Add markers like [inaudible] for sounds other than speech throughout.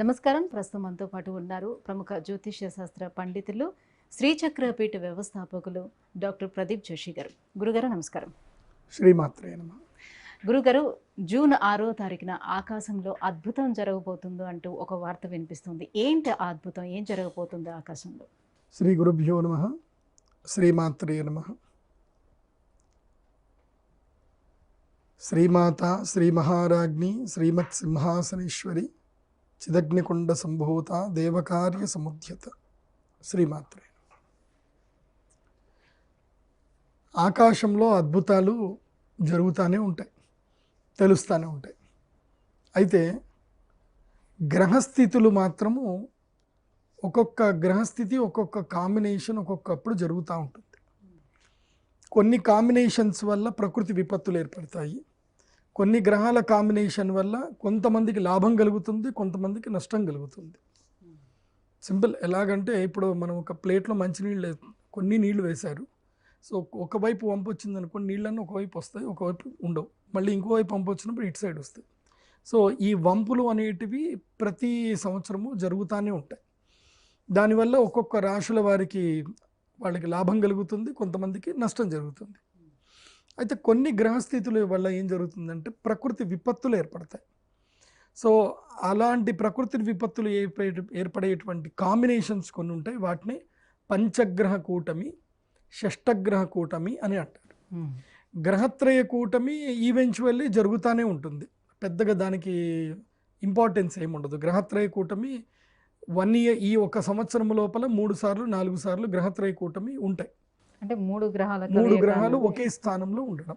నమస్కారం. ప్రస్తుతం మనతో పాటు ఉన్నారు ప్రముఖ జ్యోతిష్య శాస్త్ర పండితులు శ్రీచక్రపీఠ వ్యవస్థాపకులు డాక్టర్ ప్రదీప్ జోషి గారు. గురుగారు నమస్కారం. శ్రీమాత్రే నమ. గురుగారు జూన్ ఆరో తారీఖున ఆకాశంలో అద్భుతం జరగబోతుందో అంటూ ఒక వార్త వినిపిస్తుంది. ఏంటి ఆ అద్భుతం? ఏం జరగబోతుంది ఆకాశంలో? శ్రీ గురుభ్యో నమ. శ్రీమాత్రే నమ. శ్రీమాత శ్రీ మహారాజ్ఞి శ్రీమత్ సింహాసనేశ్వరి. చిదగ్నికుండ సంభూత దేవకార్య సముద్యత. శ్రీమాత్రే. ఆకాశంలో అద్భుతాలు జరుగుతూనే ఉంటాయి తెలుస్తూనే ఉంటాయి. అయితే గ్రహస్థితులు మాత్రము ఒక్కొక్క గ్రహస్థితి ఒక్కొక్క కాంబినేషన్ ఒక్కొక్కప్పుడు జరుగుతూ ఉంటుంది. కొన్ని కాంబినేషన్స్ వల్ల ప్రకృతి విపత్తులు ఏర్పడతాయి కొన్ని గ్రహాల కాంబినేషన్ వల్ల కొంతమందికి లాభం కలుగుతుంది కొంతమందికి నష్టం కలుగుతుంది. సింపుల్ ఎలాగంటే ఇప్పుడు మనం ఒక ప్లేట్లో మంచినీళ్ళు కొన్ని నీళ్ళు వేశారు. సో ఒకవైపు వంపు వచ్చింది అనుకోండి నీళ్ళన్నీ ఒకవైపు వస్తాయి ఒకవైపు ఉండవు. మళ్ళీ ఇంకోవైపు వంపు వచ్చినప్పుడు ఇటు సైడ్ వస్తాయి. సో ఈ వంపులు అనేటివి ప్రతి సంవత్సరము జరుగుతూనే ఉంటాయి. దానివల్ల ఒక్కొక్క రాశుల వారికి వాళ్ళకి లాభం కలుగుతుంది కొంతమందికి నష్టం జరుగుతుంది. అయితే కొన్ని గ్రహస్థితుల వల్ల ఏం జరుగుతుందంటే ప్రకృతి విపత్తులు ఏర్పడతాయి. సో అలాంటి ప్రకృతి విపత్తులు ఏర్పడే ఏర్పడేటువంటి కాంబినేషన్స్ కొన్ని ఉంటాయి. వాటిని పంచగ్రహ కూటమి షష్టగ్రహ కూటమి అని అంటారు. గ్రహత్రయ కూటమి ఈవెన్చువల్లీ జరుగుతూనే ఉంటుంది. పెద్దగా దానికి ఇంపార్టెన్స్ ఏముండదు గ్రహత్రయ కూటమి వన్ ఇయర్ ఈ ఒక సంవత్సరం లోపల మూడు సార్లు నాలుగు సార్లు గ్రహత్రయ కూటమి ఉంటాయి. అంటే మూడు గ్రహాల మూడు గ్రహాలు. ఒకే స్థానంలో ఉండడం.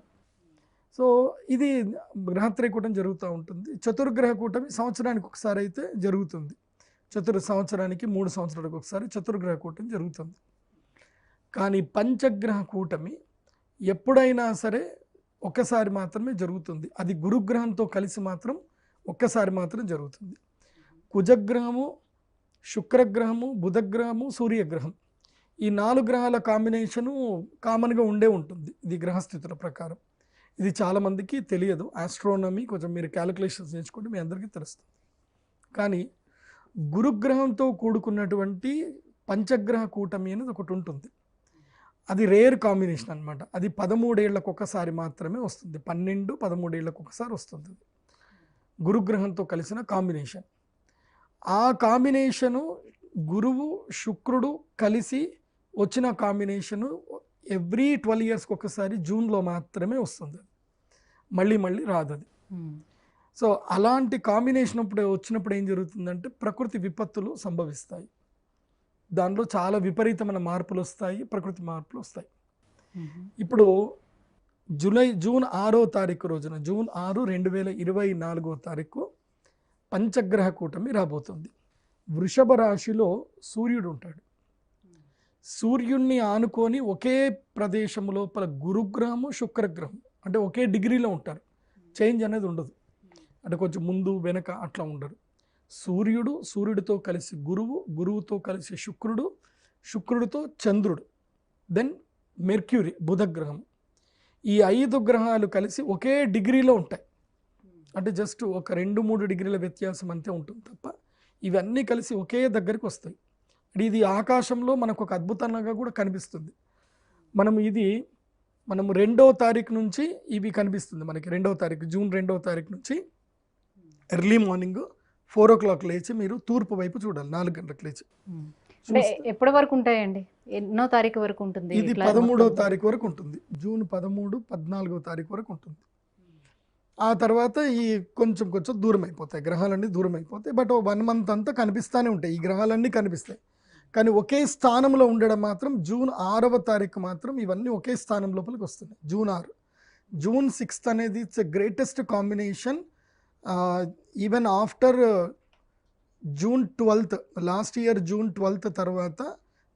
సో ఇది గ్రహత్రయ కూటమి జరుగుతూ ఉంటుంది. చతుర్గ్రహ కూటమి సంవత్సరానికి ఒకసారి అయితే జరుగుతుంది. చతుర్ సంవత్సరానికి మూడు సంవత్సరాలకు ఒకసారి చతుర్గ్రహ కూటమి జరుగుతుంది. కానీ పంచగ్రహ కూటమి ఎప్పుడైనా సరే ఒక్కసారి మాత్రమే జరుగుతుంది. అది గురుగ్రహంతో కలిసి మాత్రం ఒక్కసారి మాత్రం జరుగుతుంది. కుజగ్రహము శుక్రగ్రహము బుధగ్రహము సూర్యగ్రహం ఈ నాలుగు గ్రహాల కాంబినేషను కామన్గా ఉండే ఉంటుంది. ఇది గ్రహస్థితుల ప్రకారం. ఇది చాలామందికి తెలియదు. ఆస్ట్రోనమీ కొంచెం మీరు క్యాలిక్యులేషన్స్ నేర్చుకుంటే మీ అందరికీ తెలుస్తుంది. కానీ గురుగ్రహంతో కూడుకున్నటువంటి పంచగ్రహ కూటమి అనేది ఒకటి ఉంటుంది. అది రేర్ కాంబినేషన్ అనమాట అది పదమూడేళ్ళకు ఒకసారి మాత్రమే వస్తుంది. పన్నెండు పదమూడేళ్ళకు ఒకసారి వస్తుంది. గురుగ్రహంతో కలిసిన కాంబినేషన్ ఆ కాంబినేషను గురువు శుక్రుడు కలిసి వచ్చిన కాంబినేషను ఎవ్రీ ట్వెల్వ్ ఇయర్స్కి ఒకసారి జూన్లో మాత్రమే వస్తుంది అది. మళ్ళీ మళ్ళీ రాదు అది. సో అలాంటి కాంబినేషన్ అప్పుడు వచ్చినప్పుడు ఏం జరుగుతుందంటే ప్రకృతి విపత్తులు సంభవిస్తాయి దానిలో చాలా విపరీతమైన మార్పులు వస్తాయి ప్రకృతి మార్పులు వస్తాయి. ఇప్పుడు జూలై జూన్ ఆరో తారీఖు రోజున జూన్ ఆరు రెండు వేల ఇరవై నాలుగో తారీఖు పంచగ్రహ కూటమి రాబోతుంది వృషభ రాశిలో సూర్యుడు ఉంటాడు సూర్యుణ్ణి ఆనుకొని ఒకే ప్రదేశం లోపల గురుగ్రహము శుక్రగ్రహం అంటే ఒకే డిగ్రీలో ఉంటారు. చేంజ్ అనేది ఉండదు. అంటే కొంచెం ముందు వెనక అట్లా ఉండరు. సూర్యుడు సూర్యుడితో కలిసి గురువు గురువుతో కలిసి శుక్రుడు శుక్రుడితో చంద్రుడు. దెన్ మెర్క్యూరీ బుధగ్రహం ఈ ఐదు గ్రహాలు కలిసి ఒకే డిగ్రీలో ఉంటాయి. అంటే జస్ట్ ఒక రెండు మూడు డిగ్రీల వ్యత్యాసం అంతే ఉంటుంది తప్ప ఇవన్నీ కలిసి ఒకే దగ్గరికి వస్తాయి. అంటే ఇది ఆకాశంలో మనకు ఒక అద్భుతంగా కూడా కనిపిస్తుంది. మనం ఇది మనం రెండో తారీఖు నుంచి ఇవి కనిపిస్తుంది మనకి రెండవ తారీఖు జూన్ రెండవ తారీఖు నుంచి early morning four o'clock లేచి మీరు తూర్పు వైపు చూడాలి నాలుగు గంటలకు లేచి. ఎప్పటి వరకు ఉంటాయండి? ఎన్నో తారీఖు వరకు ఉంటుంది ఇది పదమూడవ? తారీఖు వరకు ఉంటుంది జూన్ పదమూడు పద్నాలుగవ తారీఖు వరకు ఉంటుంది. ఆ తర్వాత ఈ కొంచెం కొంచెం దూరం అయిపోతాయి గ్రహాలన్నీ దూరం అయిపోతాయి బట్ వన్ మంత్ అంతా కనిపిస్తూనే ఉంటాయి ఈ గ్రహాలన్నీ కనిపిస్తాయి. కానీ ఒకే స్థానంలో ఉండడం మాత్రం జూన్ ఆరవ తారీఖు మాత్రం ఇవన్నీ ఒకే స్థానం లోపలికి వస్తున్నాయి. జూన్ ఆరు. జూన్ సిక్స్త్ అనేది it's a greatest combination. Even after June twelfth last year June twelfth తర్వాత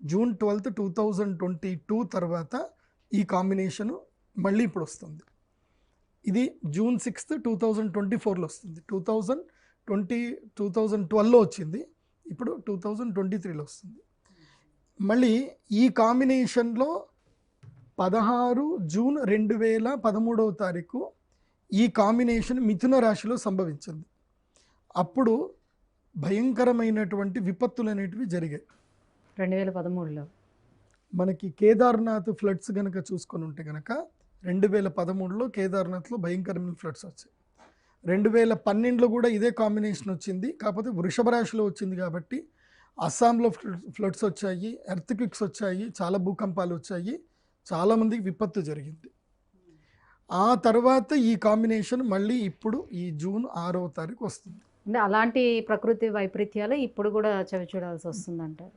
June twelfth two thousand twenty two తర్వాత ఈ కాంబినేషను మళ్ళీ ఇప్పుడు వస్తుంది. ఇది June sixth two thousand twenty ఫోర్లో వస్తుంది. Two thousand twenty two thousand ట్వెల్వ్లో వచ్చింది. ఇప్పుడు టూ థౌజండ్ ట్వంటీ త్రీలో వస్తుంది. మళ్ళీ ఈ కాంబినేషన్లో పదహారు జూన్ రెండు వేల పదమూడవ తారీఖు ఈ కాంబినేషన్ మిథున రాశిలో సంభవించింది. అప్పుడు భయంకరమైనటువంటి విపత్తులు అనేటివి జరిగాయి. రెండు వేల పదమూడులో. మనకి కేదార్నాథ్ ఫ్లడ్స్ కనుక చూసుకొని ఉంటే కనుక రెండు వేల పదమూడులో కేదార్నాథ్లో భయంకరమైన ఫ్లడ్స్ వచ్చాయి. రెండు వేల పన్నెండులో కూడా ఇదే కాంబినేషన్ వచ్చింది. కాకపోతే వృషభ రాశిలో వచ్చింది కాబట్టి అస్సాంలో ఫ్లడ్స్ వచ్చాయి ఎర్త్క్విక్స్ వచ్చాయి చాలా భూకంపాలు వచ్చాయి చాలామందికి విపత్తు జరిగింది. ఆ తర్వాత ఈ కాంబినేషన్ మళ్ళీ ఇప్పుడు ఈ జూన్ ఆరవ తారీఖు వస్తుంది. అంటే అలాంటి ప్రకృతి వైపరీత్యాలు ఇప్పుడు కూడా చవి చూడాల్సి వస్తుంది అంటారు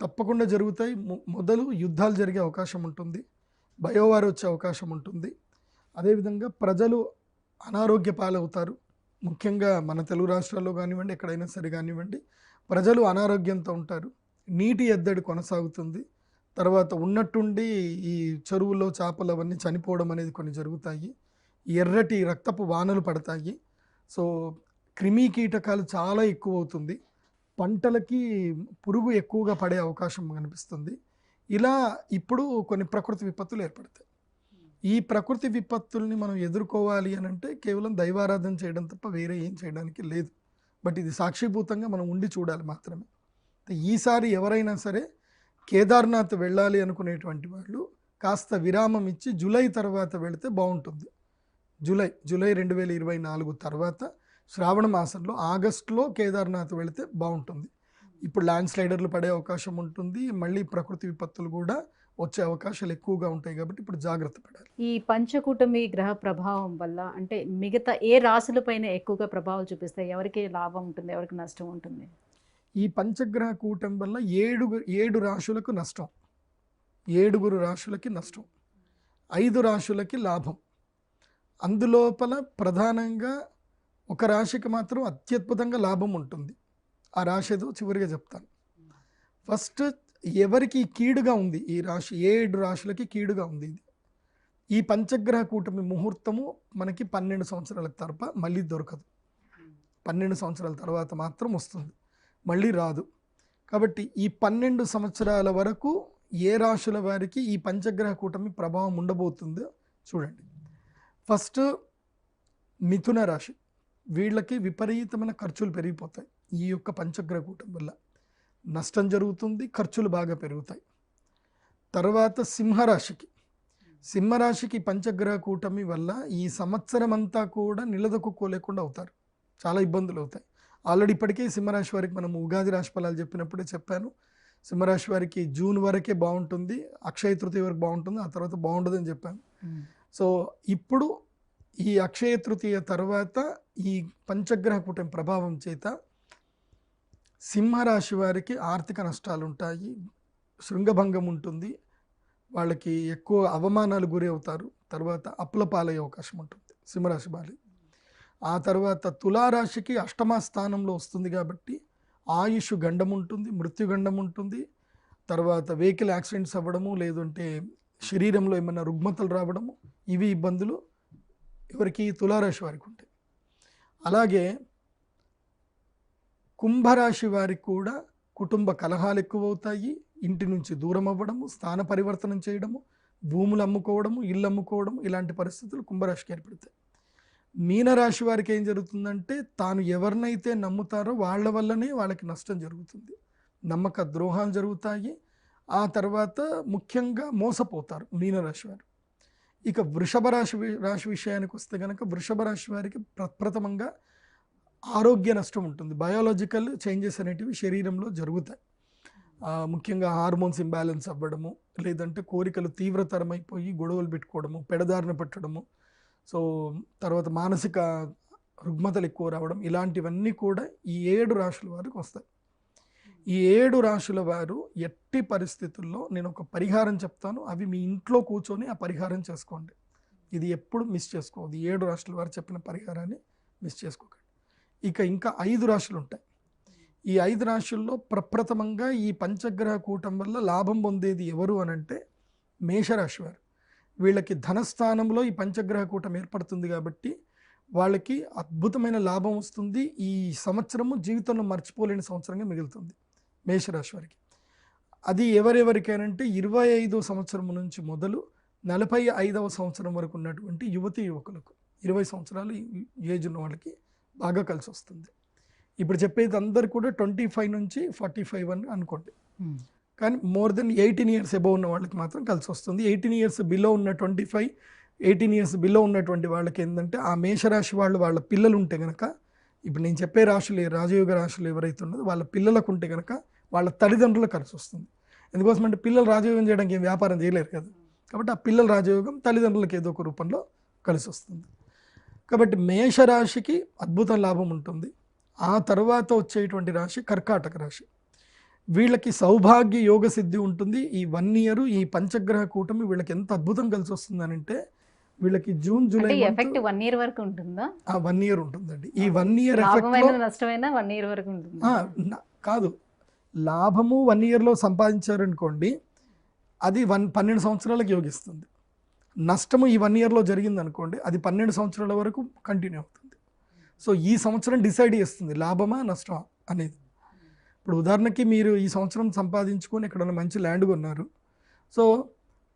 తప్పకుండా జరుగుతాయి. మొదలు యుద్ధాలు జరిగే అవకాశం ఉంటుంది. బయోవార్ వచ్చే అవకాశం ఉంటుంది. అదేవిధంగా ప్రజలు అనారోగ్య పాలవుతారు. ముఖ్యంగా మన తెలుగు రాష్ట్రాల్లో కానివ్వండి ఎక్కడైనా సరే కానివ్వండి ప్రజలు అనారోగ్యంతో ఉంటారు. నీటి ఎద్దడి కొనసాగుతుంది. తర్వాత ఉన్నట్టుండి ఈ చెరువులో చేపలు అవన్నీ చనిపోవడం అనేది కొన్ని జరుగుతాయి. ఎర్రటి రక్తపు వానలు పడతాయి. సో క్రిమి కీటకాలు చాలా ఎక్కువ అవుతుంది పంటలకి పురుగు ఎక్కువగా పడే అవకాశం కనిపిస్తుంది. ఇలా ఇప్పుడు కొన్ని ప్రకృతి విపత్తులు ఏర్పడతాయి. ఈ ప్రకృతి విపత్తుల్ని మనం ఎదుర్కోవాలి అని అంటే కేవలం దైవారాధన చేయడం తప్ప వేరే ఏం చేయడానికి లేదు. బట్ ఇది సాక్షిభూతంగా మనం ఉండి చూడాలి మాత్రమే. ఈసారి ఎవరైనా సరే కేదార్నాథ్ వెళ్ళాలి అనుకునేటువంటి వాళ్ళు కాస్త విరామం ఇచ్చి జూలై తర్వాత వెళితే బాగుంటుంది. జూలై జూలై రెండు వేల ఇరవై నాలుగు తర్వాత శ్రావణ మాసంలో ఆగస్టులో కేదార్నాథ్ వెళితే బాగుంటుంది. ఇప్పుడు ల్యాండ్ స్లైడర్లు పడే అవకాశం ఉంటుంది మళ్ళీ ప్రకృతి విపత్తులు కూడా వచ్చే అవకాశాలు ఎక్కువగా ఉంటాయి కాబట్టి ఇప్పుడు జాగ్రత్త పడాలి. ఈ పంచకూటమి గ్రహ ప్రభావం వల్ల అంటే మిగతా ఏ రాశులపైన ఎక్కువగా ప్రభావం చూపిస్తాయి? ఎవరికి లాభం ఉంటుంది? ఎవరికి నష్టం ఉంటుంది? ఈ పంచగ్రహ కూటమి వల్ల ఏడుగు ఏడు రాశులకు నష్టం. ఏడుగురు రాశులకి నష్టం. ఐదు రాశులకి లాభం. అందులోపల ప్రధానంగా ఒక రాశికి మాత్రం అత్యద్భుతంగా లాభం ఉంటుంది. ఆ రాశి ఏదో చివరిగా చెప్తాను. ఫస్ట్ ఎవరికి కీడుగా ఉంది ఈ రాశి ఏడు రాశులకి కీడుగా ఉంది ఇది. ఈ పంచగ్రహ కూటమి ముహూర్తము మనకి పన్నెండు సంవత్సరాల తరప మళ్ళీ దొరకదు. పన్నెండు సంవత్సరాల తర్వాత మాత్రం వస్తుంది. మళ్ళీ రాదు. కాబట్టి ఈ పన్నెండు సంవత్సరాల వరకు ఏ రాశుల వారికి ఈ పంచగ్రహ కూటమి ప్రభావం ఉండబోతుందో చూడండి. ఫస్ట్ మిథున రాశి. వీళ్ళకి విపరీతమైన ఖర్చులు పెరిగిపోతాయి ఈ యొక్క పంచగ్రహ కూటమి వల్ల. నష్టం జరుగుతుంది ఖర్చులు బాగా పెరుగుతాయి. తర్వాత సింహరాశికి. సింహరాశికి పంచగ్రహ కూటమి వల్ల ఈ సంవత్సరం అంతా కూడా నిలదొక్కుకోలేకుండా అవుతారు. చాలా ఇబ్బందులు అవుతాయి. ఆల్రెడీ ఇప్పటికే సింహరాశి వారికి మనం ఉగాది రాశి ఫలాలు చెప్పినప్పుడే చెప్పాను. సింహరాశి వారికి జూన్ వరకే బాగుంటుంది అక్షయ తృతీయ వరకు బాగుంటుంది ఆ తర్వాత బాగుండదని చెప్పాను. సో ఇప్పుడు ఈ అక్షయ తృతీయ తర్వాత ఈ పంచగ్రహ కూటమి ప్రభావం చేత సింహరాశి వారికి ఆర్థిక నష్టాలు ఉంటాయి శృంగభంగం ఉంటుంది వాళ్ళకి ఎక్కువ అవమానాలు గురి అవుతారు తర్వాత అప్పుల పాలయ్యే అవకాశం ఉంటుంది సింహరాశి వారి. ఆ తర్వాత తులారాశికి అష్టమ స్థానంలో వస్తుంది కాబట్టి ఆయుష్ గండం ఉంటుంది మృత్యుగండం ఉంటుంది తర్వాత వెహికల్ యాక్సిడెంట్స్ అవ్వడము లేదంటే శరీరంలో ఏమైనా రుగ్మతలు రావడము ఇవి ఇబ్బందులు ఎవరికి? తులారాశి వారికి ఉంటాయి. అలాగే కుంభరాశి వారికి కూడా కుటుంబ కలహాలు ఎక్కువ అవుతాయి ఇంటి నుంచి దూరం అవ్వడము స్థాన పరివర్తనం చేయడము భూములు అమ్ముకోవడము ఇల్లు అమ్ముకోవడం ఇలాంటి పరిస్థితులు కుంభరాశికి ఏర్పడతాయి. మీనరాశి వారికి ఏం జరుగుతుందంటే తాను ఎవరినైతే నమ్ముతారో వాళ్ళ వల్లనే వాళ్ళకి నష్టం జరుగుతుంది. నమ్మక ద్రోహాలు జరుగుతాయి. ఆ తర్వాత ముఖ్యంగా మోసపోతారు మీనరాశి వారు. ఇక వృషభ రాశి రాశి విషయానికి వస్తే కనుక వృషభ రాశి వారికి ప్రప్రథమంగా ఆరోగ్య నష్టం ఉంటుంది. బయాలజికల్ చేంజెస్ అనేటివి శరీరంలో జరుగుతాయి. ముఖ్యంగా హార్మోన్స్ ఇంబ్యాలెన్స్ అవ్వడము లేదంటే కోరికలు తీవ్రతరమైపోయి గొడవలు పెట్టుకోవడము పెడదారిన పెట్టడము సో తర్వాత మానసిక రుగ్మతలు ఎక్కువ రావడం ఇలాంటివన్నీ కూడా ఈ ఏడు రాశుల వారికి వస్తాయి. ఈ ఏడు రాశుల వారు ఎట్టి పరిస్థితుల్లో నేను ఒక పరిహారం చెప్తాను అవి మీ ఇంట్లో కూర్చొని ఆ పరిహారం చేసుకోండి. ఇది ఎప్పుడు మిస్ చేసుకోవద్దు. ఏడు రాశుల వారు చెప్పిన పరిహారాన్ని మిస్ చేసుకోకండి. ఇక ఇంకా ఐదు రాశులు ఉంటాయి ఈ ఐదు రాశుల్లో ప్రప్రథమంగా ఈ పంచగ్రహ కూటం వల్ల లాభం పొందేది ఎవరు అని అంటే మేషరాశి వారు. వీళ్ళకి ధనస్థానంలో ఈ పంచగ్రహ కూటం ఏర్పడుతుంది కాబట్టి వాళ్ళకి అద్భుతమైన లాభం వస్తుంది. ఈ సంవత్సరము జీవితంలో మర్చిపోలేని సంవత్సరంగా మిగులుతుంది మేషరాశి వారికి. అది ఎవరెవరికైనంటే ఇరవై ఐదో సంవత్సరం నుంచి మొదలు నలభై ఐదవ సంవత్సరం వరకు ఉన్నటువంటి యువతి యువకులకు. ఇరవై సంవత్సరాలు ఏజ్ ఉన్న వాళ్ళకి బాగా కలిసి వస్తుంది ఇప్పుడు చెప్పేది అందరు కూడా ట్వంటీ ఫైవ్ నుంచి ఫార్టీ ఫైవ్ అని అనుకోండి. కానీ more than eighteen years above ఉన్న వాళ్ళకి మాత్రం కలిసి వస్తుంది ఎయిటీన్ ఇయర్స్ బిలో ఉన్న twenty five eighteen years below ఉన్నటువంటి వాళ్ళకి ఏంటంటే ఆ మేషరాశి వాళ్ళు వాళ్ళ పిల్లలు ఉంటే కనుక ఇప్పుడు నేను చెప్పే రాశులు రాజయోగ రాశులు ఎవరైతే ఉన్నదో వాళ్ళ పిల్లలకు ఉంటే కనుక వాళ్ళ తల్లిదండ్రులకు కలిసి వస్తుంది ఎందుకోసం అంటే పిల్లలు రాజయోగం చేయడానికి ఏం వ్యాపారం చేయలేరు కదా. కాబట్టి ఆ పిల్లల రాజయోగం తల్లిదండ్రులకు ఏదో ఒక రూపంలో కలిసి వస్తుంది కాబట్టి మేషరాశికి అద్భుత లాభం ఉంటుంది. ఆ తర్వాత వచ్చేటువంటి రాశి కర్కాటక రాశి. వీళ్ళకి సౌభాగ్య యోగ సిద్ధి ఉంటుంది. ఈ వన్ ఇయర్ ఈ పంచగ్రహ కూటమి వీళ్ళకి ఎంత అద్భుతం కలిసి వస్తుందనంటే వీళ్ళకి June July effect one year వరకు ఉంటుందా? ఆ వన్ ఇయర్ ఉంటుందండి. ఈ వన్ ఇయర్ నష్టమైనా వన్ ఇయర్ వరకు ఉంటుంది? కాదు. లాభము వన్ ఇయర్లో సంపాదించారనుకోండి అది వన్ పన్నెండు సంవత్సరాలకు యోగిస్తుంది. నష్టము ఈ వన్ ఇయర్లో జరిగింది అనుకోండి అది పన్నెండు సంవత్సరాల వరకు కంటిన్యూ అవుతుంది. సో ఈ సంవత్సరం డిసైడ్ చేస్తుంది లాభమా నష్టమా అనేది. ఇప్పుడు ఉదాహరణకి మీరు ఈ సంవత్సరం సంపాదించుకొని ఇక్కడ మంచి ల్యాండ్ కొన్నారు. సో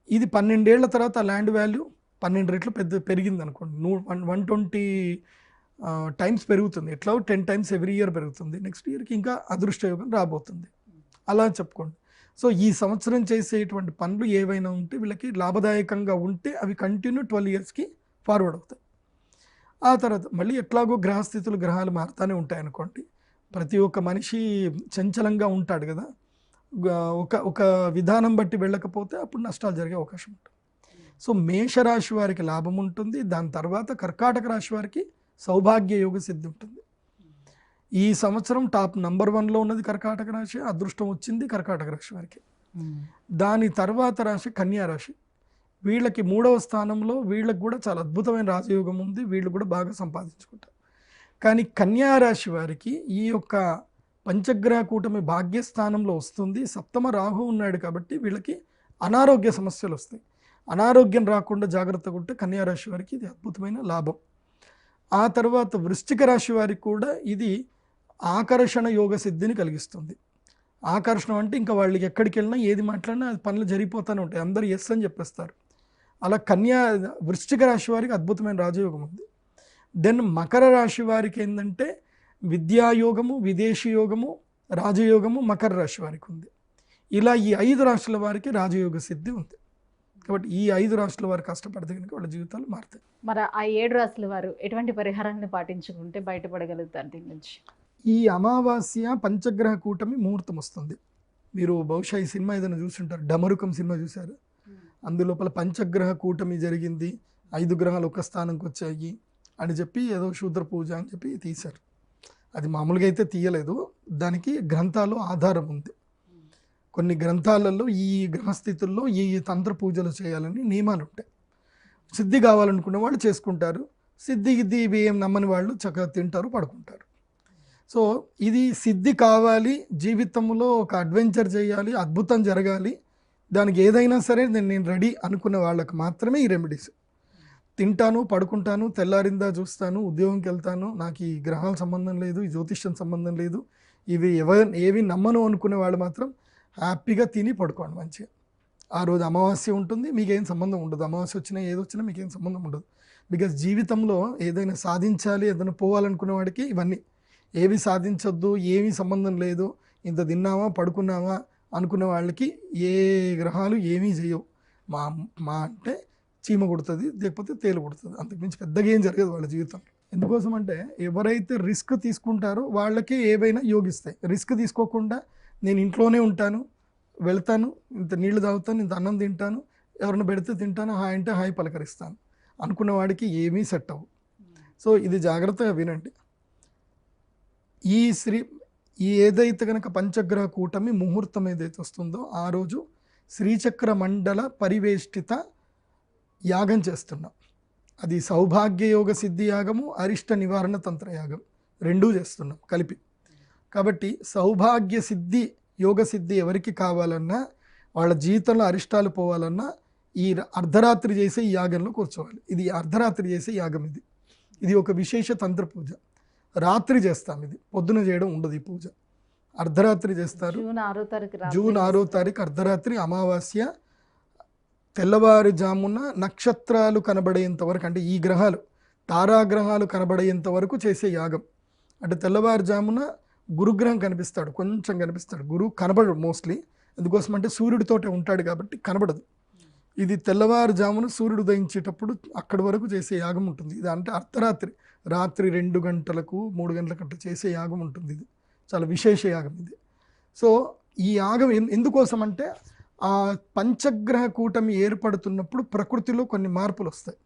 ఇది పన్నెండేళ్ళ తర్వాత ఆ ల్యాండ్ వాల్యూ పన్నెండు రెట్లు పెద్ద పెరిగింది అనుకోండి నూ వన్ వన్ ట్వంటీ టైమ్స్ పెరుగుతుంది. ఎట్లా? టెన్ టైమ్స్ ఎవ్రీ ఇయర్ పెరుగుతుంది. నెక్స్ట్ ఇయర్కి ఇంకా అదృష్టయోగం రాబోతుంది. అలా చెప్పుకోండి. సో ఈ సంవత్సరం చేసేటువంటి పనులు ఏవైనా ఉంటే వీళ్ళకి లాభదాయకంగా ఉంటే అవి కంటిన్యూ ట్వెల్వ్ ఇయర్స్కి ఫార్వర్డ్ అవుతాయి. ఆ తర్వాత మళ్ళీ ఎట్లాగో గ్రహస్థితులు గ్రహాలు మారుతూనే ఉంటాయనుకోండి. ప్రతి ఒక్క మనిషి చంచలంగా ఉంటాడు కదా. ఒక ఒక విధానం బట్టి వెళ్ళకపోతే అప్పుడు నష్టాలు జరిగే అవకాశం ఉంటుంది. సో మేషరాశి వారికి లాభం ఉంటుంది. దాని తర్వాత కర్కాటక రాశి వారికి సౌభాగ్య యోగ సిద్ధి ఉంటుంది. ఈ సంవత్సరం టాప్ నంబర్ వన్లో ఉన్నది కర్కాటక రాశి అదృష్టం వచ్చింది కర్కాటక రాశి వారికి. దాని తర్వాత రాశి కన్యా రాశి. వీళ్ళకి మూడవ స్థానంలో వీళ్ళకి కూడా చాలా అద్భుతమైన రాజయోగం ఉంది వీళ్ళు కూడా బాగా సంపాదించుకుంటారు. కానీ కన్యా రాశి వారికి ఈ యొక్క పంచగ్రహ కూటమి భాగ్యస్థానంలో వస్తుంది. సప్తమ రాహు ఉన్నాడు కాబట్టి వీళ్ళకి అనారోగ్య సమస్యలు వస్తాయి. అనారోగ్యం రాకుండా జాగ్రత్తగా ఉంటే కన్యా రాశి వారికి ఇది అద్భుతమైన లాభం. ఆ తర్వాత వృశ్చిక రాశి వారికి కూడా ఇది ఆకర్షణ యోగ సిద్ధిని కలిగిస్తుంది. ఆకర్షణ అంటే ఇంకా వాళ్ళకి ఎక్కడికి వెళ్ళినా ఏది మాట్లాడినా అది పనులు జరిగిపోతూనే ఉంటాయి. అందరూ ఎస్ అని చెప్పేస్తారు. అలా కన్యా వృశ్చిక రాశి వారికి అద్భుతమైన రాజయోగం ఉంది. దెన్ మకర రాశి వారికి ఏంటంటే విద్యాయోగము విదేశీ యోగము రాజయోగము మకర రాశి వారికి ఉంది. ఇలా ఈ ఐదు రాష్ట్రాల వారికి రాజయోగ సిద్ధి ఉంది. కాబట్టి ఈ ఐదు రాష్ట్రాల వారు కష్టపడితే కనుక వాళ్ళ జీవితాలు మారుతాయి. మరి ఆ ఏడు రాష్ట్రాల వారు ఎటువంటి పరిహారాన్ని పాటించుకుంటే బయటపడగలుగుతారు దీని నుంచి? ఈ అమావాస్య పంచగ్రహ కూటమి ముహూర్తం వస్తుంది. మీరు బహుశా ఈ సినిమా ఏదైనా చూసుంటారు డమరుకం సినిమా చూశారు. అందులోపల పంచగ్రహ కూటమి జరిగింది. ఐదు గ్రహాలు ఒక స్థానంకి వచ్చాయి అని చెప్పి ఏదో శూద్ర పూజ అని చెప్పి తీశారు. అది మామూలుగా అయితే తీయలేదు. దానికి గ్రంథాలు ఆధారం ఉంది. కొన్ని గ్రంథాలలో ఈ గ్రహస్థితుల్లో ఈ తంత్ర పూజలు చేయాలని నియమాలు ఉంటాయి. సిద్ధి కావాలనుకున్న వాళ్ళు చేసుకుంటారు. సిద్ధి గిద్ది ఇవి ఏం నమ్మని వాళ్ళు చక్కగా తింటారు పడుకుంటారు. సో ఇది సిద్ధి కావాలి జీవితంలో ఒక అడ్వెంచర్ చేయాలి అద్భుతం జరగాలి. దానికి ఏదైనా సరే నేను నేను రెడీ అనుకున్న వాళ్ళకు మాత్రమే ఈ రెమెడీస్. తింటాను పడుకుంటాను తెల్లారిందా చూస్తాను ఉద్యోగంకి వెళ్తాను నాకు ఈ గ్రహాల సంబంధం లేదు ఈ జ్యోతిష్యం సంబంధం లేదు ఇవి ఎవ ఏవి నమ్మను అనుకునే వాళ్ళు మాత్రం హ్యాపీగా తిని పడుకోండి మంచిగా. ఆ రోజు అమావాస్య ఉంటుంది మీకేం సంబంధం ఉండదు. అమావాస్య వచ్చినా ఏది వచ్చినా మీకేం సంబంధం ఉండదు. బికాజ్ జీవితంలో ఏదైనా సాధించాలి ఏదైనా పోవాలనుకునే వాడికి ఇవన్నీ ఏవి సాధించొద్దు ఏమీ సంబంధం లేదు. ఇంత తిన్నామా పడుకున్నామా అనుకున్న వాళ్ళకి ఏ గ్రహాలు ఏమీ చేయవు. మా మా అంటే చీమ కొడుతుంది లేకపోతే తేలు కొడుతుంది. అంతకుమించి పెద్దగా ఏం జరగదు వాళ్ళ జీవితం. ఎందుకోసం అంటే ఎవరైతే రిస్క్ తీసుకుంటారో వాళ్ళకే ఏవైనా యోగిస్తాయి. రిస్క్ తీసుకోకుండా నేను ఇంట్లోనే ఉంటాను వెళ్తాను ఇంత నీళ్ళు తాగుతాను ఇంత అన్నం తింటాను ఎవరిని పెడితే తింటాను హాయ్ అంటే హాయ్ పలకరిస్తాను. అనుకున్న వాడికి ఏమీ సెట్ అవ్వు. సో ఇది జాగ్రత్తగా వినండి. ఈ శ్రీ ఈ ఏదైతే కనుక పంచగ్రహ కూటమి ముహూర్తం ఏదైతే వస్తుందో ఆ రోజు శ్రీచక్ర మండల పరివేష్టిత యాగం చేస్తున్నాం. అది సౌభాగ్య యోగ సిద్ధి యాగము అరిష్ట నివారణ తంత్ర యాగం రెండూ చేస్తున్నాం కలిపి. కాబట్టి సౌభాగ్య సిద్ధి యోగ సిద్ధి ఎవరికి కావాలన్నా వాళ్ళ జీవితంలో అరిష్టాలు పోవాలన్నా ఈ అర్ధరాత్రి చేసే ఈ యాగంలో కూర్చోవాలి. ఇది అర్ధరాత్రి చేసే యాగం ఇది. ఇది ఒక విశేష తంత్ర పూజ. రాత్రి చేస్తాం ఇది. పొద్దున చేయడం ఉండదు ఈ పూజ. అర్ధరాత్రి చేస్తారు. జూన్ ఆరో తారీఖు అర్ధరాత్రి అమావాస్య తెల్లవారుజామున నక్షత్రాలు కనబడేంత వరకు అంటే ఈ గ్రహాలు తారాగ్రహాలు కనబడేంత వరకు చేసే యాగం. అంటే తెల్లవారుజామున గురుగ్రహం కనిపిస్తాడు కొంచెం కనిపిస్తాడు. గురువు కనబడడు మోస్ట్లీ. అందుకోసం అంటే సూర్యుడితోటే ఉంటాడు కాబట్టి కనబడదు. ఇది తెల్లవారుజామున సూర్యుడు ఉదయించేటప్పుడు అక్కడి వరకు చేసే యాగం ఉంటుంది. ఇది అంటే అర్ధరాత్రి. రాత్రి రెండు గంటలకు మూడు గంటలకు అట్లా చేసే యాగం ఉంటుంది ఇది. చాలా విశేష యాగం ఇది. సో ఈ యాగం ఎన్- ఎందుకోసం అంటే ఆ పంచగ్రహ కూటమి ఏర్పడుతున్నప్పుడు ప్రకృతిలో కొన్ని మార్పులు వస్తాయి.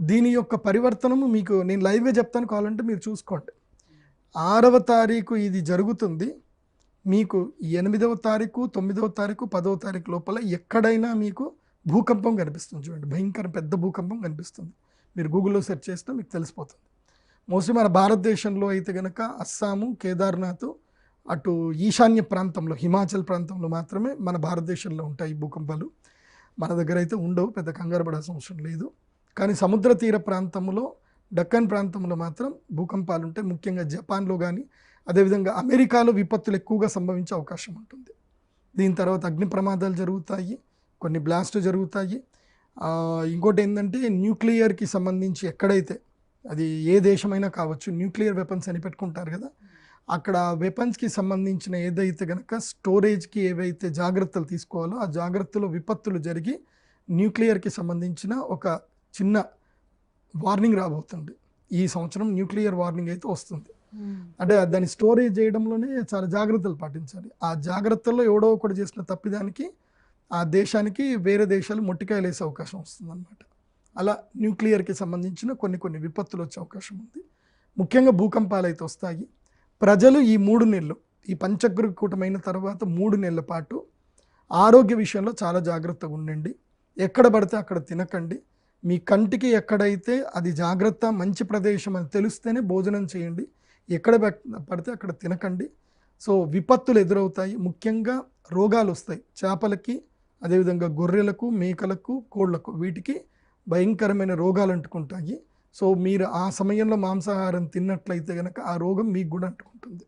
దీని యొక్క పరివర్తనము మీకు నేను లైవ్గా చెప్తాను కావాలంటే మీరు చూసుకోండి. ఆరవ తారీఖు ఇది జరుగుతుంది. మీకు ఎనిమిదవ తారీఖు తొమ్మిదవ తారీఖు పదవ తారీఖు లోపల ఎక్కడైనా మీకు భూకంపం కనిపిస్తుంది చూడండి. భయంకర పెద్ద భూకంపం కనిపిస్తుంది. మీరు గూగుల్లో సెర్చ్ చేస్తే మీకు తెలిసిపోతుంది. మోస్ట్లీ మన భారతదేశంలో అయితే కనుక అస్సాము కేదార్నాథ్ అటు ఈశాన్య ప్రాంతంలో హిమాచల్ ప్రాంతంలో మాత్రమే మన భారతదేశంలో ఉంటాయి భూకంపాలు. మన దగ్గర అయితే ఉండవు పెద్ద కంగారు పడాల్సిన అవసరం లేదు. కానీ సముద్ర తీర ప్రాంతంలో డక్కన్ ప్రాంతంలో మాత్రం భూకంపాలు ఉంటాయి. ముఖ్యంగా జపాన్లో కానీ అదేవిధంగా అమెరికాలో విపత్తులు ఎక్కువగా సంభవించే అవకాశం ఉంటుంది. దీని తర్వాత అగ్ని ప్రమాదాలు జరుగుతాయి కొన్ని బ్లాస్ట్ జరుగుతాయి. ఇంకోటి ఏంటంటే న్యూక్లియర్కి సంబంధించి ఎక్కడైతే అది ఏ దేశమైనా కావచ్చు న్యూక్లియర్ వెపన్స్ అని పెట్టుకుంటారు కదా. అక్కడ వెపన్స్కి సంబంధించిన ఏదైతే కనుక స్టోరేజ్కి ఏవైతే జాగ్రత్తలు తీసుకోవాలో ఆ జాగ్రత్తలో విపత్తులు జరిగి న్యూక్లియర్కి సంబంధించిన ఒక చిన్న వార్నింగ్ రాబోతుంది. ఈ సంవత్సరం న్యూక్లియర్ వార్నింగ్ అయితే వస్తుంది. అంటే దాన్ని స్టోరేజ్ చేయడంలోనే చాలా జాగ్రత్తలు పాటించాలి. ఆ జాగ్రత్తల్లో ఎవడో ఒకటి చేసిన తప్పిదానికి ఆ దేశానికి వేరే దేశాలు మొట్టికాయలు వేసే అవకాశం వస్తుంది అనమాట అలా న్యూక్లియర్కి సంబంధించిన కొన్ని కొన్ని విపత్తులు వచ్చే అవకాశం ఉంది. ముఖ్యంగా భూకంపాలు అయితే వస్తాయి. ప్రజలు ఈ మూడు నెలలు ఈ పంచగ్రకూటమైన తర్వాత మూడు నెలల పాటు ఆరోగ్య విషయంలో చాలా జాగ్రత్తగా ఉండండి. ఎక్కడ పడితే అక్కడ తినకండి. మీ కంటికి ఎక్కడైతే అది జాగ్రత్త మంచి ప్రదేశం అని తెలిస్తేనే భోజనం చేయండి. ఎక్కడ పడితే అక్కడ తినకండి. సో విపత్తులు ఎదురవుతాయి. ముఖ్యంగా రోగాలు వస్తాయి. చేపలకి అదేవిధంగా గొర్రెలకు మేకలకు కోళ్ళకు వీటికి భయంకరమైన రోగాలు అంటుకుంటాయి. సో మీరు ఆ సమయంలో మాంసాహారం తిన్నట్లయితే కనుక ఆ రోగం మీకు కూడా అంటుకుంటుంది.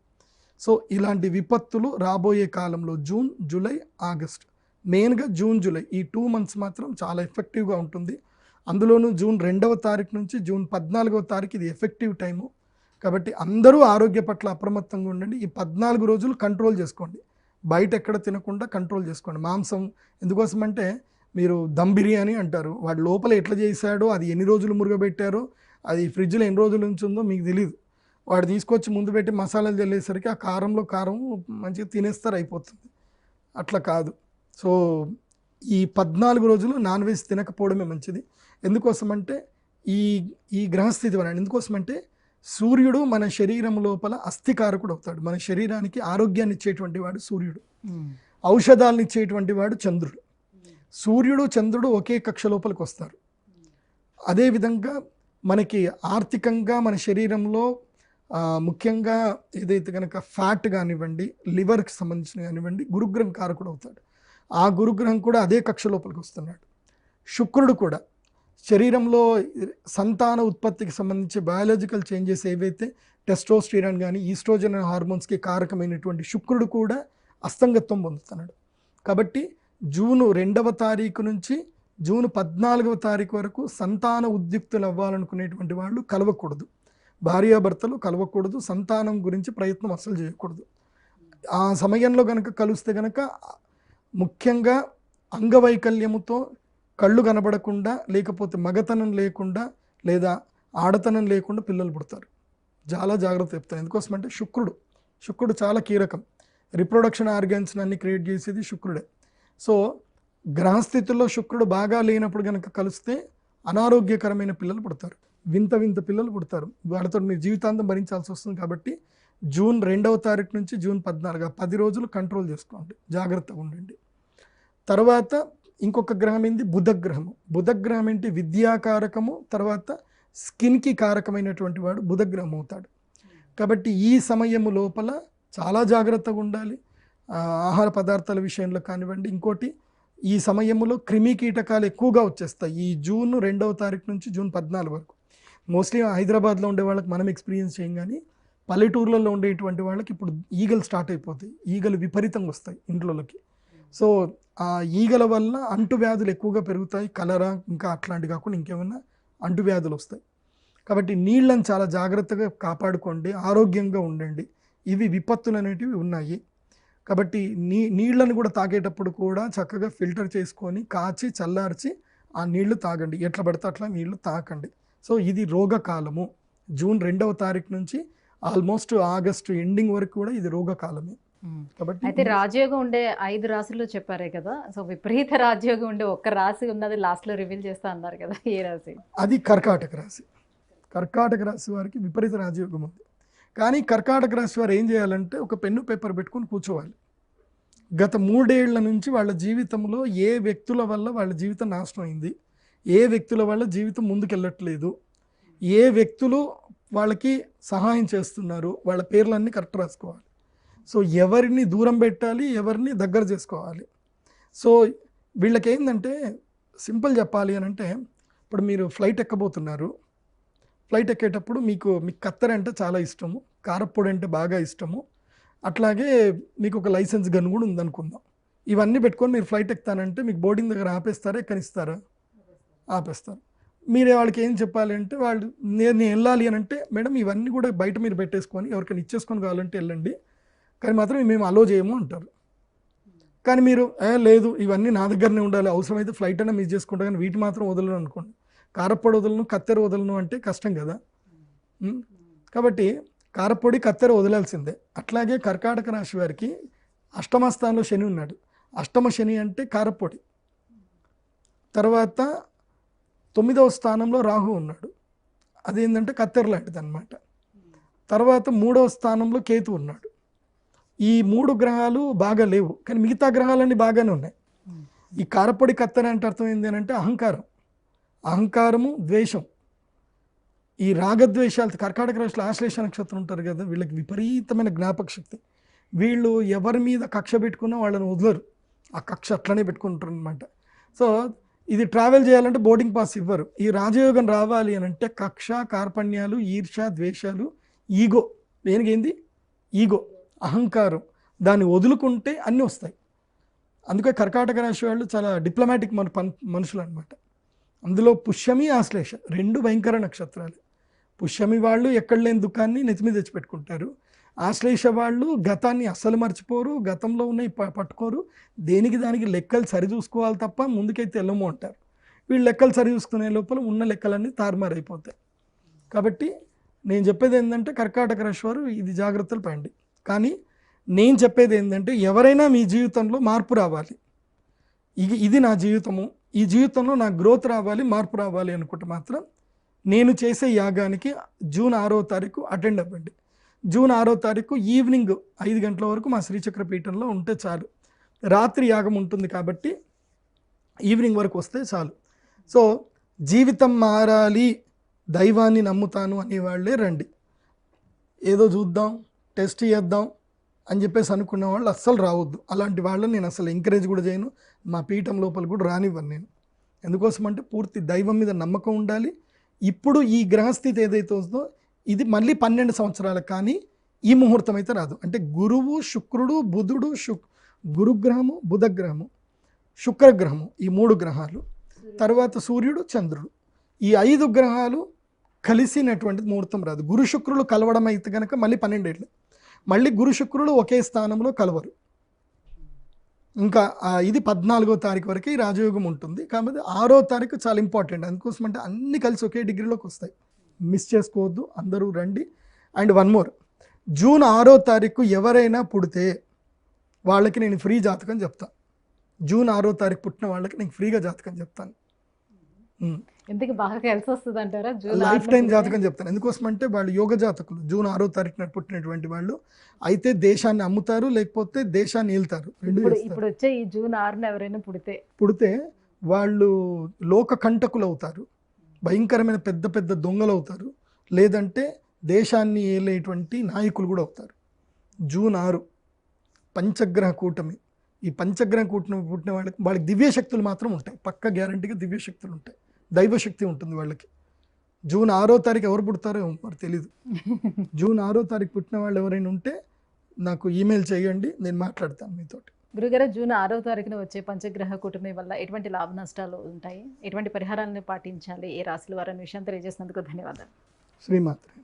సో ఇలాంటి విపత్తులు రాబోయే కాలంలో జూన్ జూలై ఆగస్ట్ మెయిన్గా జూన్ జూలై ఈ టూ మంత్స్ మాత్రం చాలా ఎఫెక్టివ్గా ఉంటుంది. అందులోనూ జూన్ రెండవ తారీఖు నుంచి జూన్ పద్నాలుగవ తారీఖు ఇది ఎఫెక్టివ్ టైము. కాబట్టి అందరూ ఆరోగ్య పట్ల అప్రమత్తంగా ఉండండి. ఈ పద్నాలుగు రోజులు కంట్రోల్ చేసుకోండి. బయట ఎక్కడ తినకుండా కంట్రోల్ చేసుకోండి. మాంసం ఎందుకోసమంటే మీరు దమ్ బిర్యానీ అంటారు. వాడు లోపల ఎట్లా చేశాడో అది ఎన్ని రోజులు మురగబెట్టారో అది ఫ్రిడ్జ్లో ఎన్ని రోజుల నుంచి ఉందో మీకు తెలియదు వాడు తీసుకొచ్చి ముందు పెట్టి మసాలాలు చల్లేసరికి ఆ కారంలో కారం మంచిగా తినేస్తారు అయిపోతుంది. అట్లా కాదు. సో ఈ పద్నాలుగు రోజులు నాన్ వెజ్ తినకపోవడమే మంచిది. ఎందుకోసం అంటే ఈ ఈ గ్రహస్థితి వలన ఎందుకోసం అంటే సూర్యుడు మన శరీరం లోపల అస్థికారకుడు అవుతాడు. మన శరీరానికి ఆరోగ్యాన్ని ఇచ్చేటువంటి వాడు సూర్యుడు. ఔషధాలను ఇచ్చేటువంటి వాడు చంద్రుడు. సూర్యుడు చంద్రుడు ఒకే కక్ష లోపలికి వస్తారు. అదేవిధంగా మనకి ఆర్థికంగా మన శరీరంలో ముఖ్యంగా ఏదైతే కనుక ఫ్యాట్ కానివ్వండి లివర్కి సంబంధించిన కానివ్వండి గురుగ్రహం కారకుడు అవుతాడు. ఆ గురుగ్రహం కూడా అదే కక్ష లోపలికి వస్తున్నాడు. శుక్రుడు కూడా శరీరంలో సంతాన ఉత్పత్తికి సంబంధించి బయాలజికల్ చేంజెస్ ఏవైతే టెస్టోస్టిరాన్ కానీ ఈస్ట్రోజన్ హార్మోన్స్కి కారకమైనటువంటి శుక్రుడు కూడా అస్తంగత్వం పొందుతున్నాడు. కాబట్టి జూను రెండవ తారీఖు నుంచి జూన్ పద్నాలుగవ తారీఖు వరకు సంతాన ఉద్యుక్తులు అవ్వాలనుకునేటువంటి వాళ్ళు కలవకూడదు. భార్యాభర్తలు కలవకూడదు. సంతానం గురించి ప్రయత్నం అసలు చేయకూడదు. ఆ సమయంలో కనుక కలిస్తే కనుక ముఖ్యంగా అంగవైకల్యముతో కళ్ళు కనబడకుండా లేకపోతే మగతనం లేకుండా లేదా ఆడతనం లేకుండా పిల్లలు పుడతారు. చాలా జాగ్రత్త చెప్తాను ఎందుకోసమంటే శుక్రుడు శుక్రుడు చాలా కీలకం. రిప్రొడక్షన్ ఆర్గాన్స్ అన్ని క్రియేట్ చేసేది శుక్రుడే. సో గ్రహస్థితుల్లో శుక్రుడు బాగా లేనప్పుడు కనుక కలిస్తే అనారోగ్యకరమైన పిల్లలు పుడతారు. వింత వింత పిల్లలు పుడతారు. వాళ్ళతో మీరు జీవితాంతం భరించాల్సి వస్తుంది కాబట్టి జూన్ రెండవ తారీఖు నుంచి జూన్ పద్నాలుగు పది రోజులు కంట్రోల్ చేసుకోండి. జాగ్రత్తగా ఉండండి. తర్వాత ఇంకొక గ్రహం ఏంది? బుధగ్రహము. బుధగ్రహం ఏంటి? విద్యాకారకము. తర్వాత స్కిన్కి కారకమైనటువంటి వాడు బుధగ్రహం అవుతాడు. కాబట్టి ఈ సమయము లోపల చాలా జాగ్రత్తగా ఉండాలి. ఆహార పదార్థాల విషయంలో కానివ్వండి ఇంకోటి ఈ సమయంలో క్రిమి కీటకాలు ఎక్కువగా వచ్చేస్తాయి. ఈ జూన్ రెండవ తారీఖు నుంచి జూన్ పద్నాలుగు వరకు. మోస్ట్లీ హైదరాబాద్లో ఉండే వాళ్ళకి మనం ఎక్స్పీరియన్స్ చేయం కానీ పల్లెటూర్లలో ఉండేటువంటి వాళ్ళకి ఇప్పుడు ఈగలు స్టార్ట్ అయిపోతాయి. ఈగలు విపరీతంగా వస్తాయి ఇంట్లోకి సో ఆ ఈగల వల్ల అంటువ్యాధులు ఎక్కువగా పెరుగుతాయి. కలరా ఇంకా అట్లాంటి కాకుండా ఇంకేమైనా అంటువ్యాధులు వస్తాయి. కాబట్టి నీళ్ళని చాలా జాగ్రత్తగా కాపాడుకోండి. ఆరోగ్యంగా ఉండండి. ఇవి విపత్తులు అనేటివి ఉన్నాయి. కాబట్టి నీ నీళ్ళని కూడా తాగేటప్పుడు కూడా చక్కగా ఫిల్టర్ చేసుకొని కాచి చల్లార్చి ఆ నీళ్ళు తాగండి. ఎట్లా పడితే అట్లా నీళ్ళు తాకండి. సో ఇది రోగకాలము. జూన్ రెండవ తారీఖు నుంచి ఆల్మోస్ట్ ఆగస్టు ఎండింగ్ వరకు కూడా ఇది రోగకాలమే. కాబట్టి అయితే రాజయోగం ఉండే ఐదు రాశులు చెప్పారే కదా. సో విపరీత రాజయోగం ఉండే ఒక్క రాశి ఉన్నది లాస్ట్లో రివీల్ చేస్తా అన్నారు కదా ఏ రాశి? అది కర్కాటక రాశి. కర్కాటక రాశి వారికి విపరీత రాజయోగం ఉంది. కానీ కర్కాటక రాశి వారు ఏం చేయాలంటే ఒక పెన్ను పేపర్ పెట్టుకొని కూర్చోవాలి. గత మూడేళ్ళ నుంచి వాళ్ళ జీవితంలో ఏ వ్యక్తుల వల్ల వాళ్ళ జీవితం నాశనం అయింది? ఏ వ్యక్తుల వల్ల జీవితం ముందుకెళ్ళట్లేదు? ఏ వ్యక్తులు వాళ్ళకి సహాయం చేస్తున్నారు? వాళ్ళ పేర్లన్నీ కరెక్ట్ రాసుకోవాలి. సో ఎవరిని దూరం పెట్టాలి? ఎవరిని దగ్గర చేసుకోవాలి? సో వీళ్ళకి ఏంటంటే సింపుల్ చెప్పాలి అని అంటే ఇప్పుడు మీరు ఫ్లైట్ ఎక్కబోతున్నారు. ఫ్లైట్ ఎక్కేటప్పుడు మీకు మీకు కత్తెర అంటే చాలా ఇష్టము కారప్పొడి అంటే బాగా ఇష్టము. అట్లాగే మీకు ఒక లైసెన్స్ గన్ కూడా ఉందనుకుందాం. ఇవన్నీ పెట్టుకొని మీరు ఫ్లైట్ ఎక్కుతానంటే మీకు బోర్డింగ్ దగ్గర ఆపేస్తారా ఎక్కనిస్తారా? ఆపేస్తారు. మీరే వాళ్ళకి ఏం చెప్పాలి అంటే వాళ్ళు నేను నేను వెళ్ళాలి అని అంటే మేడం ఇవన్నీ కూడా బయట మీరు పెట్టేసుకొని ఎవరికైనా ఇచ్చేసుకొని కావాలంటే వెళ్ళండి. కానీ మాత్రం మేము అలో చేయము అంటారు. కానీ మీరు లేదు ఇవన్నీ నా దగ్గరనే ఉండాలి అవసరమైతే ఫ్లైట్ అయినా మిస్ చేసుకుంటా కానీ వీటి మాత్రం వదలను అనుకోండి. కారపొడి వదలను కత్తెర వదలను అంటే కష్టం కదా. కాబట్టి కారప్పొడి కత్తెర వదలాల్సిందే. అట్లాగే కర్కాటక రాశి వారికి అష్టమ స్థానంలో శని ఉన్నాడు. అష్టమ శని అంటే కారప్పొడి తర్వాత తొమ్మిదవ స్థానంలో రాహు ఉన్నాడు. అదేంటంటే కత్తెర లాంటిది అనమాట తర్వాత మూడవ స్థానంలో కేతు ఉన్నాడు. ఈ మూడు గ్రహాలు బాగా లేవు. కానీ మిగతా గ్రహాలన్నీ బాగానే ఉన్నాయి. ఈ కారపొడి కత్తెర అంటే అర్థం ఏంటి అంటే అహంకారం. అహంకారము ద్వేషం. ఈ రాగద్వేషాలు కర్కాటక రాశిలో ఆశ్లేష నక్షత్రం ఉంటారు కదా వీళ్ళకి విపరీతమైన జ్ఞాపక శక్తి. వీళ్ళు ఎవరి మీద కక్ష పెట్టుకున్నా వాళ్ళని వదలరు. ఆ కక్ష అట్లనే పెట్టుకుంటారు అనమాట సో ఇది ట్రావెల్ చేయాలంటే బోర్డింగ్ పాస్ ఇవ్వరు. ఈ రాజయోగం రావాలి అని అంటే కక్ష కార్పణ్యాలు ఈర్ష ద్వేషాలు ఈగో దేనికేంది ఈగో అహంకారం. దాన్ని వదులుకుంటే అన్నీ వస్తాయి. అందుకే కర్కాటక రాశి వాళ్ళు చాలా డిప్లొమాటిక్ మన పన్ మనుషులు అనమాట అందులో పుష్యమి ఆశ్లేష రెండు భయంకర నక్షత్రాలు. పుష్యమి వాళ్ళు ఎక్కడ లేని దుఃఖాన్ని నెత్తిమీ తెచ్చిపెట్టుకుంటారు. ఆశ్లేష వాళ్ళు గతాన్ని అస్సలు మర్చిపోరు గతంలో ఉన్నవి ప- పట్టుకోరు. దేనికి దానికి లెక్కలు సరిచూసుకోవాలి తప్ప ముందుకైతే వెళ్ళము అంటారు. వీళ్ళు లెక్కలు సరిచూసుకునే లోపల ఉన్న లెక్కలన్నీ తారుమారైపోతాయి. కాబట్టి నేను చెప్పేది ఏంటంటే కర్కాటక రాశి వారు ఇది జాగ్రత్తలు పడండి. కానీ నేను చెప్పేది ఏంటంటే ఎవరైనా మీ జీవితంలో మార్పు రావాలి. ఇది ఇది నా జీవితము. ఈ జీవితంలో నాకు గ్రోత్ రావాలి మార్పు రావాలి అనుకుంటే మాత్రం నేను చేసే యాగానికి జూన్ ఆరో తారీఖు అటెండ్ అవ్వండి. జూన్ ఆరో తారీఖు ఈవినింగ్ ఐదు గంటల వరకు మా శ్రీచక్ర పీఠంలో ఉంటే చాలు. రాత్రి యాగం ఉంటుంది కాబట్టి ఈవినింగ్ వరకు వస్తే చాలు. సో జీవితం మారాలి దైవాన్ని నమ్ముతాను అనేవాళ్ళే రండి. ఏదో చూద్దాం టెస్ట్ చేద్దాం అని చెప్పేసి అనుకున్న వాళ్ళు అస్సలు రావద్దు. అలాంటి వాళ్ళని నేను అసలు ఎంకరేజ్ కూడా చేయను. మా పీఠం లోపల కూడా రానివ్వను నేను. ఎందుకోసం అంటే పూర్తి దైవం మీద నమ్మకం ఉండాలి. ఇప్పుడు ఈ గ్రహస్థితి ఏదైతే ఉందో ఇది మళ్ళీ పన్నెండు సంవత్సరాలకు కానీ ఈ ముహూర్తం అయితే రాదు. అంటే గురువు శుక్రుడు బుధుడు శుక్ గురుగ్రహము బుధగ్రహము శుక్రగ్రహము ఈ మూడు గ్రహాలు. తర్వాత సూర్యుడు చంద్రుడు. ఈ ఐదు గ్రహాలు కలిసినటువంటి ముహూర్తం రాదు. గురు శుక్రులు కలవడం అయితే కనుక మళ్ళీ పన్నెండేళ్ళు. మళ్ళీ గురు శుక్రులు ఒకే స్థానంలో కలవరు. ఇంకా ఇది పద్నాలుగో తారీఖు వరకు ఈ రాజయోగం ఉంటుంది. కాబట్టి ఆరో తారీఖు చాలా ఇంపార్టెంట్ అందుకోసం అంటే అన్ని కలిసి ఒకే డిగ్రీలోకి వస్తాయి. మిస్ చేసుకోవద్దు అందరూ రండి. అండ్ వన్ మోర్ జూన్ ఆరో తారీఖు ఎవరైనా పుడితే వాళ్ళకి నేను ఫ్రీ జాతకం చెప్తాను. జూన్ ఆరో తారీఖు పుట్టిన వాళ్ళకి నేను ఫ్రీగా జాతకం చెప్తాను. ఎందుకు బాగా కలిసి వస్తుంది అంటారా? June life time? జాతకం చెప్తాను. ఎందుకోసం అంటే వాళ్ళు యోగ జాతకులు. జూన్ ఆరో తారీఖున పుట్టినటువంటి వాళ్ళు. అయితే దేశాన్ని అమ్ముతారు లేకపోతే దేశాన్ని వెళ్తారు. ఇప్పుడు వచ్చే ఈ జూన్ ఆరున ఎవరైనా పుడితే? పుడితే వాళ్ళు లోక కంటకులు అవుతారు. భయంకరమైన పెద్ద పెద్ద దొంగలు అవుతారు. లేదంటే దేశాన్ని ఏలేటువంటి నాయకులు కూడా అవుతారు. జూన్ ఆరు పంచగ్రహ కూటమి. ఈ పంచగ్రహ కూటమి పుట్టిన వాళ్ళకి వాళ్ళకి దివ్యశక్తులు మాత్రం ఉంటాయి. పక్క గ్యారంటీగా దివ్యశక్తులు ఉంటాయి. దైవశక్తి ఉంటుంది వాళ్ళకి. జూన్ ఆరో తారీఖు ఎవరు పుడతారో మరి తెలీదు. [laughs] జూన్ ఆరో తారీఖు పుట్టిన వాళ్ళు ఎవరైనా ఉంటే నాకు ఈమెయిల్ చేయండి నేను మాట్లాడతాను మీతోటి. గురుగారు జూన్ ఆరో తారీఖున వచ్చే పంచగ్రహ కూటమి వల్ల ఎటువంటి లాభ నష్టాలు ఉంటాయి? ఎటువంటి పరిహారాలను పాటించాలి? ఏ రాశుల వారని విషయం తెలియజేసినందుకు ధన్యవాదాలు. శ్రీమాత్రే.